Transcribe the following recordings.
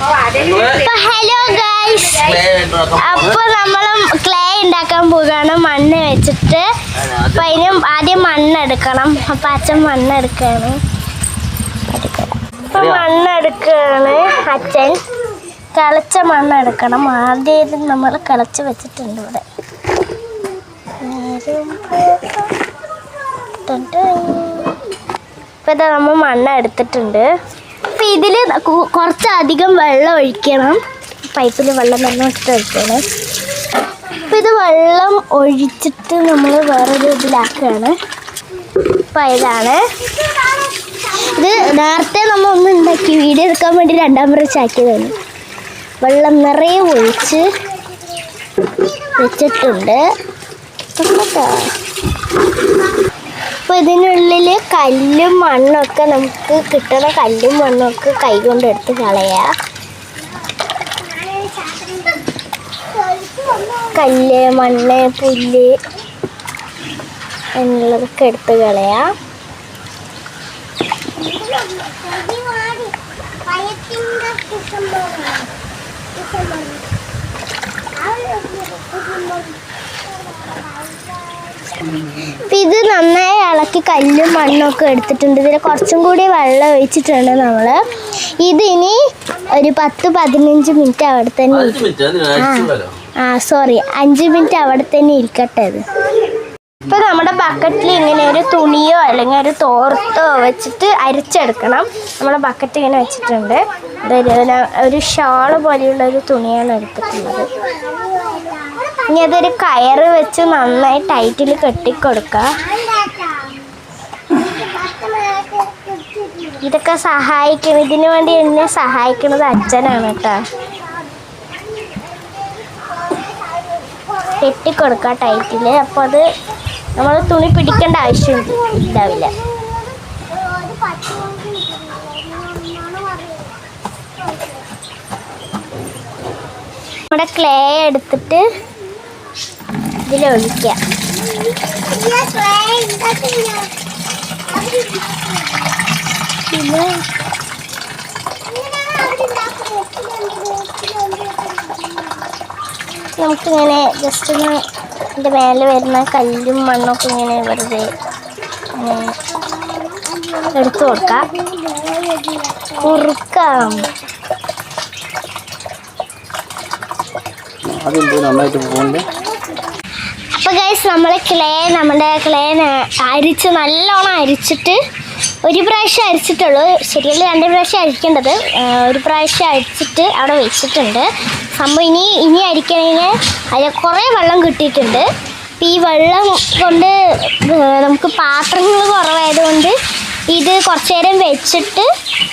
Hello guys അപ്പൊ നമ്മൾ clay ഉണ്ടാക്കാൻ പോവുകയാണ്. മണ്ണ് വെച്ചിട്ട്. അപ്പൊ അതിന് ആദ്യം മണ്ണ് എടുക്കണം. അപ്പൊ അച്ഛൻ മണ്ണ് എടുക്കാണ് അപ്പൊ മണ്ണ് എടുക്കാണ് അച്ഛൻ. കളച്ച മണ്ണ് എടുക്കണം. ആദ്യം നമ്മൾ കളച്ച് വെച്ചിട്ടുണ്ട് ഇവിടെ. ഇപ്പൊ ഇതാ നമ്മൾ മണ്ണ് എടുത്തിട്ടുണ്ട്. അപ്പൊ ഇതിൽ കുറച്ചധികം വെള്ളം ഒഴിക്കണം. പൈപ്പിൽ വെള്ളം തന്നെ ഇട്ട് അപ്പൊ ഇത് വെള്ളം ഒഴിച്ചിട്ട് നമ്മൾ വേറൊരു ഇതിലാക്കുകയാണ്. അപ്പൊ ഇതാണ്. ഇത് നേരത്തെ നമ്മൾ ഒന്ന് ഉണ്ടാക്കി. വീഡിയോ എടുക്കാൻ വേണ്ടി രണ്ടാം പ്രാവശ്യം ആക്കിയതാണ് വെള്ളം നിറയെ ഒഴിച്ച് വെച്ചിട്ടുണ്ട്. അപ്പോൾ ഇതിനുള്ളിൽ കല്ലും മണ്ണൊക്കെ നമുക്ക് കിട്ടുന്ന കല്ലും മണ്ണൊക്കെ കൈ കൊണ്ട് എടുത്ത് കളയാം. കല്ല് മണ്ണ് പുല്ല് എന്നുള്ളതൊക്കെ എടുത്ത് കളയാം. ഇപ്പം ഇത് നന്നായി ഇളക്കി കല്ലും മണ്ണൊക്കെ ഒക്കെ എടുത്തിട്ടുണ്ട്. ഇതിൽ കുറച്ചും കൂടി വെള്ളം ഒഴിച്ചിട്ടുണ്ട് നമ്മൾ ഇതിനി ഒരു പത്ത് പതിനഞ്ച് മിനിറ്റ് അവിടെ തന്നെ ആ. സോറി അഞ്ച് മിനിറ്റ് അവിടെ തന്നെ ഇരിക്കട്ടെ ഇത്. ഇപ്പൊ നമ്മുടെ ബക്കറ്റിൽ ഇങ്ങനെ ഒരു തുണിയോ അല്ലെങ്കിൽ ഒരു തോർത്തോ വെച്ചിട്ട് അരിച്ചെടുക്കണം. നമ്മുടെ ബക്കറ്റ് ഇങ്ങനെ വെച്ചിട്ടുണ്ട്. ഒരു ഷാൾ പോലെയുള്ള ഒരു തുണിയാണ് എടുത്തിട്ടുള്ളത്. ഇനി അതൊരു കയറ് വെച്ച് നന്നായി ടൈറ്റിൽ കെട്ടിക്കൊടുക്കുക ഇതൊക്കെ സഹായിക്കണം. ഇതിനു വേണ്ടി എന്നെ സഹായിക്കുന്നത് അച്ഛനാണ് കേട്ടോ. കെട്ടിക്കൊടുക്കുക ടൈറ്റിൽ. അപ്പോൾ അത് നമ്മൾ തുണി പിടിക്കേണ്ട ആവശ്യം ഉണ്ടാവില്ല നമ്മുടെ ക്ലേ എടുത്തിട്ട് ഇതിലൊഴിക്കാം. പിന്നെ നമുക്കിങ്ങനെ ജസ്റ്റ് ഒന്ന് ഇതിന്റെ മേലെ വരുന്ന കല്ലും മണ്ണൊക്കെ ഇങ്ങനെ വെറുതെ എടുത്തു കൊടുക്കാം. കുറുക്കാം. പോയി നന്നായിട്ട് പോകുന്നുണ്ട് അപ്പോൾ ഗൈസ് നമ്മൾ ക്ലേ നമ്മുടെ ക്ലേ അരിച്ച് നല്ലോണം അരിച്ചിട്ട് ഒരു പ്രാവശ്യം അരിച്ചിട്ടുള്ളൂ. ശരിയല്ല രണ്ട് പ്രാവശ്യം അരിക്കേണ്ടത്. ഒരു പ്രാവശ്യം അരിച്ചിട്ട് അവിടെ വെച്ചിട്ടുണ്ട്. സംഭവം ഇനി ഇനി അരിക്കണമെങ്കിൽ അതിൽ കുറേ വെള്ളം കിട്ടിയിട്ടുണ്ട്. ഈ വെള്ളം കൊണ്ട് നമുക്ക് പാത്രങ്ങൾ കുറവായതുകൊണ്ട് ഇത് കുറച്ചു നേരം വെച്ചിട്ട്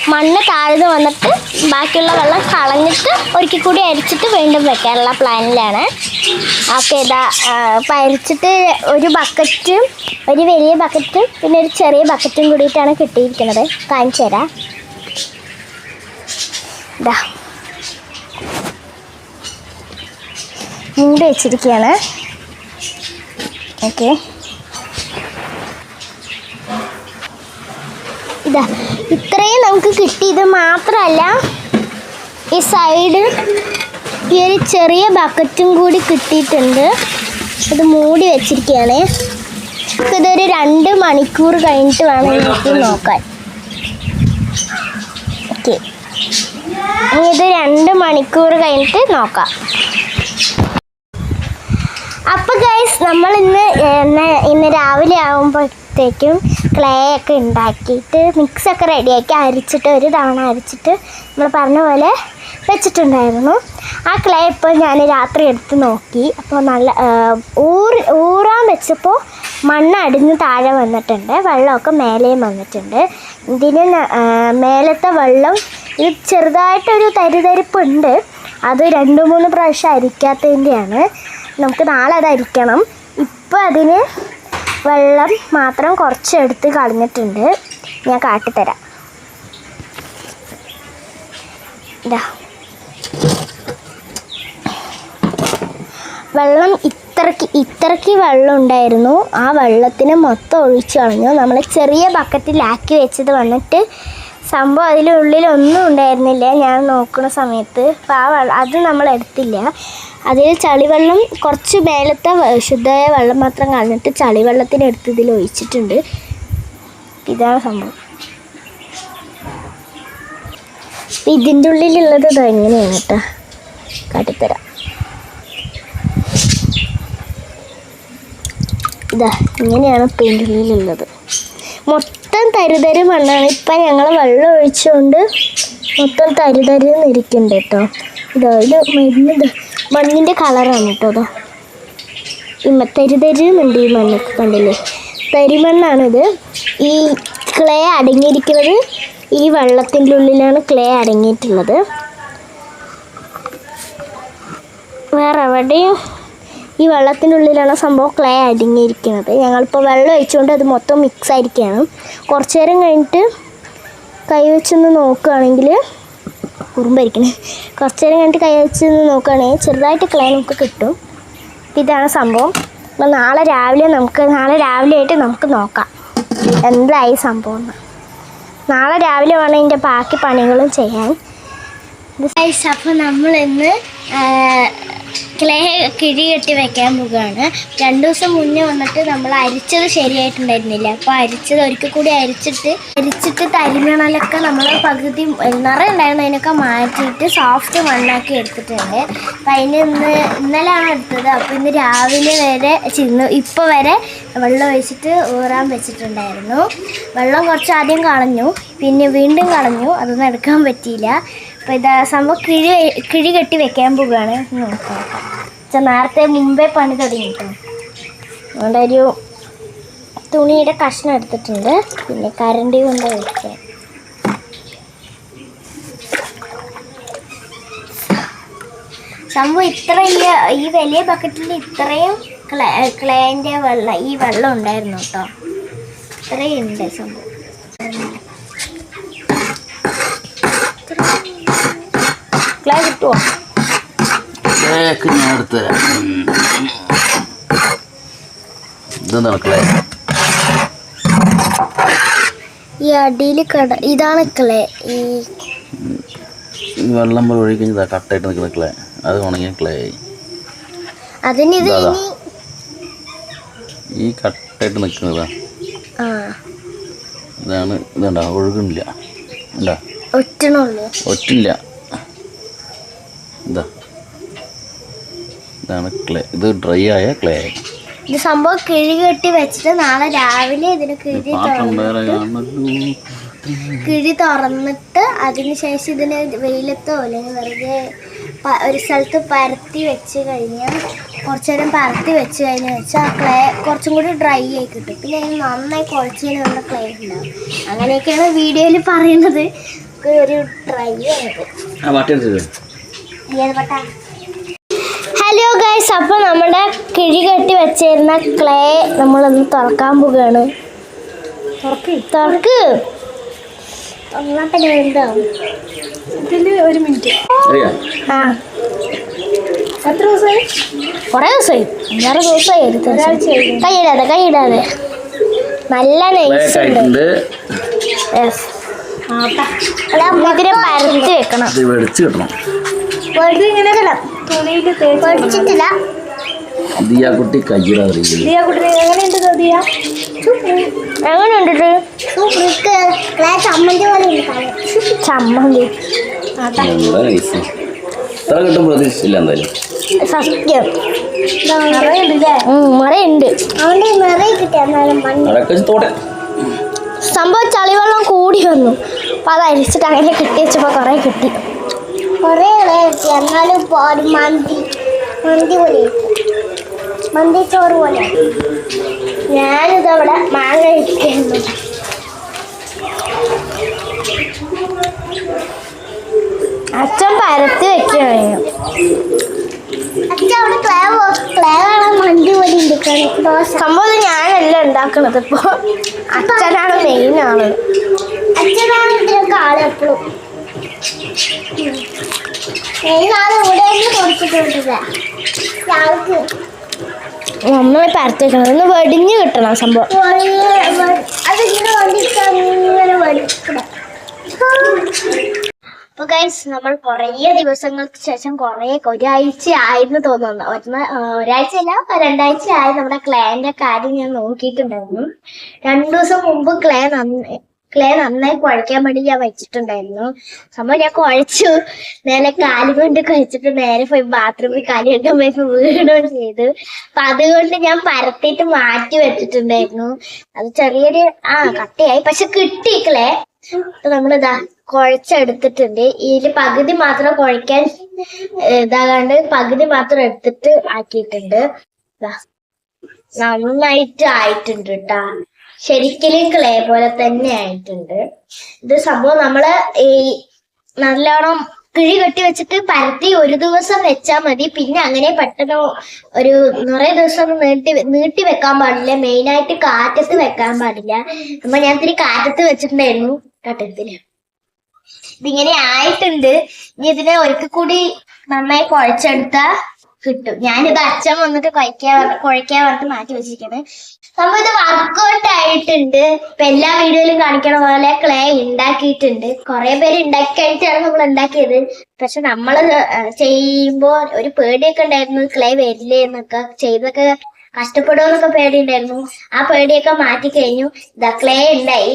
മണ്ണ് താഴ്ന്നു വന്നിട്ട് ബാക്കിയുള്ള വെള്ളം കളഞ്ഞിട്ട് ഒരിക്കൽ കൂടി അരിച്ചിട്ട് വീണ്ടും വെക്കാനുള്ള പ്ലാനിലാണ്. ഓക്കെ ഇതാ അപ്പം അരിച്ചിട്ട് ഒരു ബക്കറ്റും ഒരു വലിയ ബക്കറ്റും പിന്നെ ഒരു ചെറിയ ബക്കറ്റും കൂടിയിട്ടാണ് കിട്ടിയിരിക്കുന്നത്. കാണിച്ചു തരാം. ഇതാ. മൂടി വെച്ചിരിക്കുകയാണ്. ഓക്കെ. ഇതാ ഇത്രയും നമുക്ക് കിട്ടി ഇത് മാത്രമല്ല ഈ സൈഡ് ഈ ഒരു ചെറിയ ബക്കറ്റും കൂടി കിട്ടിയിട്ടുണ്ട്. അത് മൂടി വെച്ചിരിക്കുകയാണ്. ഇതൊരു രണ്ട് മണിക്കൂർ കഴിഞ്ഞിട്ട് വേണം എനിക്ക് നോക്കാൻ. ഓക്കെ ഇനി ഇത് രണ്ട് മണിക്കൂർ കഴിഞ്ഞിട്ട് നോക്കാം. അപ്പൊ ഗൈസ് നമ്മൾ ഇന്ന് ഇന്ന് രാവിലെ ആകുമ്പോഴത്തേക്കും ക്ലേ ഒക്കെ ഉണ്ടാക്കിയിട്ട് മിക്സ് ഒക്കെ റെഡിയാക്കി അരിച്ചിട്ട് ഒരു തവണ അരിച്ചിട്ട് നമ്മൾ പറഞ്ഞ പോലെ വെച്ചിട്ടുണ്ടായിരുന്നു. ആ ക്ലേ ഇപ്പോൾ ഞാൻ രാത്രി എടുത്ത് നോക്കി. അപ്പോൾ നല്ല ഊറി ഊറാൻ വെച്ചപ്പോൾ മണ്ണ് അടിഞ്ഞ് താഴെ വന്നിട്ടുണ്ട്. വെള്ളമൊക്കെ മേലെയും വന്നിട്ടുണ്ട്. ഇതിന് മേലത്തെ വെള്ളം ഇത് ചെറുതായിട്ടൊരു തരിതരിപ്പുണ്ട്. അത് രണ്ട് മൂന്ന് പ്രാവശ്യം അരിക്കാത്തതിന്റെയാണ്. നമുക്ക് നാളെ അതരിക്കണം ഇപ്പോൾ ഇപ്പം അതിന് വെള്ളം മാത്രം കുറച്ച് എടുത്ത് കളഞ്ഞിട്ടുണ്ട്. ഞാൻ കാട്ടിത്തരാം. ഇതാ. വെള്ളം ഇത്രയ്ക്ക് ഇത്രയ്ക്ക് വെള്ളം ഉണ്ടായിരുന്നു. ആ വെള്ളത്തിന് മൊത്തം ഒഴിച്ചു കളഞ്ഞു. നമ്മൾ ചെറിയ ബക്കറ്റിലാക്കി വെച്ചത് വന്നിട്ട് സംഭവം അതിനുള്ളിൽ ഒന്നും ഉണ്ടായിരുന്നില്ല. ഞാൻ നോക്കുന്ന സമയത്ത്. അപ്പോൾ അത് നമ്മൾ എടുത്തില്ല. അതിൽ ചളിവെള്ളം കുറച്ച് മേലത്തെ ശുദ്ധമായ വെള്ളം മാത്രം കളഞ്ഞിട്ട് ചളിവെള്ളത്തിന് എടുത്ത് ഇതിൽ ഒഴിച്ചിട്ടുണ്ട്. ഇതാണ് സംഭവം. ഇതിന്റെ ഉള്ളിലുള്ളത് ഇത് എങ്ങനെയാണ് കേട്ടോ. കാട്ടിത്തരാം. ഇതാ ഇങ്ങനെയാണ് ഇതിന്റെ ഉള്ളിലുള്ളത്. മൊത്തം തരുതരി മണ്ണാണ്. ഇപ്പം ഞങ്ങൾ വെള്ളം ഒഴിച്ചുകൊണ്ട് മൊത്തം തരിതരി നിരിക്കുന്നുണ്ട് കേട്ടോ ഇതാ ഇത് മരുന്ന് മണ്ണിന്റെ കളറാണ് കേട്ടോ അതോ ഇമ്മ തരുതരുന്നുണ്ട് ഈ മണ്ണൊക്കെ കണ്ടില്ലേ? തരിമണ്ണാണിത്. ഈ ക്ലേ അടങ്ങിയിരിക്കുന്നത് ഈ വെള്ളത്തിന്റെ ഉള്ളിലാണ് ക്ലേ അടങ്ങിയിട്ടുള്ളത്. വേറെ എവിടെയും ഈ വെള്ളത്തിന്റെ ഉള്ളിലാണ് സംഭവം ക്ലേ അടിഞ്ഞിരിക്കുന്നത് ഞങ്ങളിപ്പോൾ വെള്ളം ഒഴിച്ചുകൊണ്ട് അത് മൊത്തം മിക്സ് ആയിരിക്കുകയാണ്. കുറച്ച് നേരം കഴിഞ്ഞിട്ട് കൈ വെച്ചൊന്ന് നോക്കുകയാണെങ്കിൽ കുറുമ്പായിരിക്കണേ. കുറച്ച് നേരം കഴിഞ്ഞിട്ട് കൈ വെച്ചൊന്ന് നോക്കുകയാണെങ്കിൽ ചെറുതായിട്ട് ക്ലേ നമുക്ക് കിട്ടും. ഇതാണ് സംഭവം. അപ്പോൾ നാളെ രാവിലെ നമുക്ക് നാളെ രാവിലെ ആയിട്ട് നമുക്ക് നോക്കാം. എന്തായി സംഭവം നാളെ രാവിലെ വേണം ഇതിന്റെ ബാക്കി പണികളും ചെയ്യാൻ. അപ്പോൾ നമ്മൾ ഇന്ന് ക്ലേ കിഴി കെട്ടി വെക്കാൻ പോവുകയാണ്. രണ്ട് ദിവസം മുന്നേ വന്നിട്ട് നമ്മൾ അരിച്ചത് ശരിയായിട്ടുണ്ടായിരുന്നില്ല. അപ്പോൾ അരിച്ചത് ഒരിക്കൽ കൂടി അരിച്ചിട്ട് അരിച്ചിട്ട് തരിമണലൊക്കെ നമ്മൾ പകുതി നിറയെ ഉണ്ടായിരുന്നതിനൊക്കെ മാറ്റിയിട്ട് സോഫ്റ്റ് മണ്ണാക്കി എടുത്തിട്ടുണ്ട്. അപ്പം അതിന് ഇന്ന് ഇന്നലെയാണ് എടുത്തത്. അപ്പോൾ ഇന്ന് രാവിലെ വരെ ചിന്നു ഇപ്പോൾ വരെ വെള്ളം ഒഴിച്ചിട്ട് ഊറാൻ വെച്ചിട്ടുണ്ടായിരുന്നു. വെള്ളം കുറച്ച് ആദ്യം കളഞ്ഞു. പിന്നെ വീണ്ടും കളഞ്ഞു. അതൊന്നും എടുക്കാൻ പറ്റിയില്ല. അപ്പോൾ ഇതാ സംഭവം കിഴി കിഴി കെട്ടി വെക്കാൻ പോവുകയാണ്. നോക്കാം. നേരത്തെ മുമ്പേ പണി തുടങ്ങി അതുകൊണ്ട് ഒരു തുണിയുടെ കഷ്ണം എടുത്തിട്ടുണ്ട്. പിന്നെ കരണ്ടി കൊണ്ട് വെക്കാം. സംഭവം ഇത്ര ഈ വലിയ ബക്കറ്റിൽ ഇത്രയും ക്ലേ ക്ലേന്റെ വെള്ളം ഈ വെള്ളം ഉണ്ടായിരുന്നു കേട്ടോ. ഇത്രയും ഉണ്ട് സംഭവം. ക്ലേ കിട്ടുമോ ഞാൻ ഈ അടിയിൽ കട ഇതാണ് ക്ലേ ഈ ഈ വെള്ളം പോലെ ഒഴിക്കുന്നതാ കട്ടായിട്ട് നിൽക്കുന്ന ക്ലേ അത് ഉണങ്ങിയ ക്ലേ ആയി അതിന് ഇതാ. ഇനി ഈ കട്ടായിട്ട് നിൽക്കുന്നതാ ആ. ഇതാണ് ഇതുണ്ടാ ഒഴുകുന്നില്ല. ഉണ്ടാ ഒറ്റണുള്ളൂ. ഒറ്റില്ല. ഇതാ. ഇതാണ് ക്ലേ ഇത് ഡ്രൈ ആയ ക്ലേ. ഇത് സംഭവം കിഴി കെട്ടി വെച്ചിട്ട് നാളെ രാവിലെ ഇതിന് കിഴി പാത്രം തുറന്ന് വേറെ കാണുമല്ലോ കിഴി തുറന്നിട്ട് അതിനുശേഷം ഇതിന് വെയിലത്തോ അല്ലെങ്കിൽ വെറുതെ ഒരു സ്ഥലത്ത് പരത്തി വെച്ച് കഴിഞ്ഞാൽ കുറച്ച് നേരം പരത്തി വെച്ച് കഴിഞ്ഞാൽ വെച്ചാൽ ആ ക്ലേ കുറച്ചും കൂടി ഡ്രൈ ആയി കിട്ടും. പിന്നെ അതിന് നന്നായി കുഴച്ചതിന് നല്ല ക്ലേ ഉണ്ടാവും. അങ്ങനെയൊക്കെയാണ് വീഡിയോയിൽ പറയുന്നത്. ഒരു ഡ്രൈ ആയത്. ഹലോ ഗൈസ് അപ്പോൾ നമ്മുടെ കിഴി കെട്ടി വെച്ചിരുന്ന ക്ലേ നമ്മളൊന്ന് തുറക്കാൻ പോവുകയാണ്. തുറക്ക്. ഒരു മിനിറ്റ്. അറിയാ. ആ. എത്ര ദിവസമായി കുറേ ദിവസമായി അഞ്ചാറ് ദിവസമായി. കൈയിടാതെ കൈയിടാതെ. നല്ല നൈസ് ഉണ്ട്. ഇതിനെ പരത്തി വെക്കണം. ഇത് വെടിച്ച് കിട്ടണം. വെറുതെ ഇങ്ങനെ തുണിയിൽ കുട്ടി കയ്യിലറിയില്ല ദിയ കുട്ടി എങ്ങനെയുണ്ട് ദിയ? എങ്ങനെയുണ്ട് ചമ്മന്തി പോലെ ചമ്മന്തി. എന്താ നൈസ് ഇത്ര കിട്ടും പ്രതീക്ഷിച്ചില്ല എന്തായാലും. സത്യം. നിറയുണ്ടല്ലേ ഉം, നിറയുണ്ട്. അവന്റെ നിറയെ കിട്ടിയാലും മണ്ണ് അടക്ക തോട്ടെ സംഭവം ചളിവെള്ളം കൂടി വന്നു. അപ്പൊ അത് അരിച്ചിട്ട് അങ്ങനെ കെട്ടി വെച്ചപ്പോ കുറെ കിട്ടി. കൊറേ കിട്ടി എന്നാലും ഒരു മന്തി മന്തി പോലെ. മന്തി ചോറ് പോലെ. ഞാനിതവിടെ മാങ്ങ ഇരിക്കുന്നു. അച്ഛൻ പരത്തി വെക്കുകയാണ്. അച്ഛൻ അവിടെ മന്തി പോലെ സംഭവം ഞാനല്ല ഉണ്ടാക്കണത് ഇപ്പൊ. അച്ഛനാണ് മെയിൻ ആണ്. അച്ഛനാണ് ഇതിനൊക്കെ ആൾ എപ്പോഴും പരത്തേക്കണം ഒന്ന് വെടിഞ്ഞ് കിട്ടണം സംഭവം. അപ്പൊ ഗൈസ് നമ്മൾ കുറേ ദിവസങ്ങൾക്ക് ശേഷം കുറേ ഒരാഴ്ച ആയിരുന്നു തോന്നുന്നു. ഒന്ന് ഒരാഴ്ച അല്ല രണ്ടാഴ്ച ആയി നമ്മുടെ ക്ലേന്റെ കാര്യം ഞാൻ നോക്കിയിട്ടുണ്ടായിരുന്നു. രണ്ടു ദിവസം മുമ്പ് ക്ലേ നന്ന ക്ലേ നന്നായി കുഴയ്ക്കാൻ വേണ്ടി ഞാൻ വെച്ചിട്ടുണ്ടായിരുന്നു. സംഭവം ഞാൻ കുഴച്ചു. നേരെ കാലി കൊണ്ട് കഴിച്ചിട്ട് നേരെ പോയി ബാത്റൂമിൽ കാലി കെട്ടാൻ പോയി വീടുകയും ചെയ്തു. അപ്പൊ അതുകൊണ്ട് ഞാൻ പരത്തിയിട്ട് മാറ്റി വെച്ചിട്ടുണ്ടായിരുന്നു. അത് ചെറിയൊരു ആ കട്ടയായി. പക്ഷെ കിട്ടിയിക്കളേ അപ്പൊ നമ്മളിതാ കുഴച്ചെടുത്തിട്ടുണ്ട്. ഇതിൽ പകുതി മാത്രം കുഴക്കാൻ ഇതാകാണ്ട് പകുതി മാത്രം എടുത്തിട്ട് ആക്കിയിട്ടുണ്ട്. നന്നായിട്ട് ആയിട്ടുണ്ട് കേട്ടാ ശരിക്കലും ക്ലേ പോലെ തന്നെ ആയിട്ടുണ്ട്. ഇത് സംഭവം നമ്മൾ ഈ നല്ലോണം കിഴി കെട്ടി വെച്ചിട്ട് പരത്തി ഒരു ദിവസം വെച്ചാൽ മതി. പിന്നെ അങ്ങനെ പെട്ടെന്ന് ഒരു നിറയെ ദിവസം നീട്ടി നീട്ടി വെക്കാൻ പാടില്ല. മെയിനായിട്ട് കാറ്റത്ത് വെക്കാൻ പാടില്ല. അപ്പൊ ഞാൻ ഇത്തിരി കാറ്റത്ത് വെച്ചിട്ടുണ്ടായിരുന്നു കട്ടത്തിൽ ഇതിങ്ങനെ ആയിട്ടുണ്ട്. ഇനി ഇതിനെ ഒരിക്കൽ കൂടി നന്നായി കുഴച്ചെടുത്താ കിട്ടും. ഞാനിത് അച്ഛൻ വന്നിട്ട് കുഴക്കാൻ കുഴക്കാൻ പറഞ്ഞിട്ട് മാറ്റി വെച്ചിരിക്കുന്നത്. സംഭവം ഇത് വർക്കൗട്ട് ആയിട്ടുണ്ട്. ഇപ്പൊ എല്ലാ വീഡിയോയിലും കാണിക്കണ പോലെ ക്ലേ ഉണ്ടാക്കിയിട്ടുണ്ട് കുറെ പേര് ഉണ്ടാക്കി കഴിഞ്ഞിട്ടാണ് നമ്മൾ ഉണ്ടാക്കിയത് പക്ഷെ നമ്മൾ ചെയ്യുമ്പോ ഒരു പേടിയൊക്കെ ഉണ്ടായിരുന്നു. ക്ലേ വരില്ലേ എന്നൊക്കെ ചെയ്തൊക്കെ കഷ്ടപ്പെടുമെന്നൊക്കെ പേടിയുണ്ടായിരുന്നു. ആ പേടിയൊക്കെ മാറ്റി കഴിഞ്ഞു. ദ ക്ലേ ഉണ്ടായി.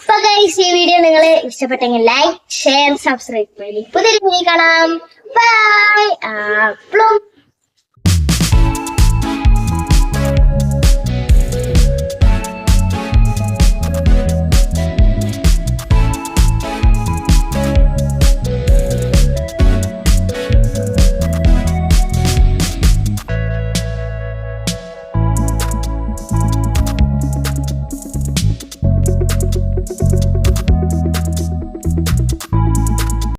അപ്പൊ ഗൈസ് ഈ വീഡിയോ നിങ്ങൾ ഇഷ്ടപ്പെട്ടെങ്കിൽ ലൈക്ക് ഷെയർ സബ്സ്ക്രൈബ് പുതിയൊരു വീഡിയോ കാണാം. ബൈ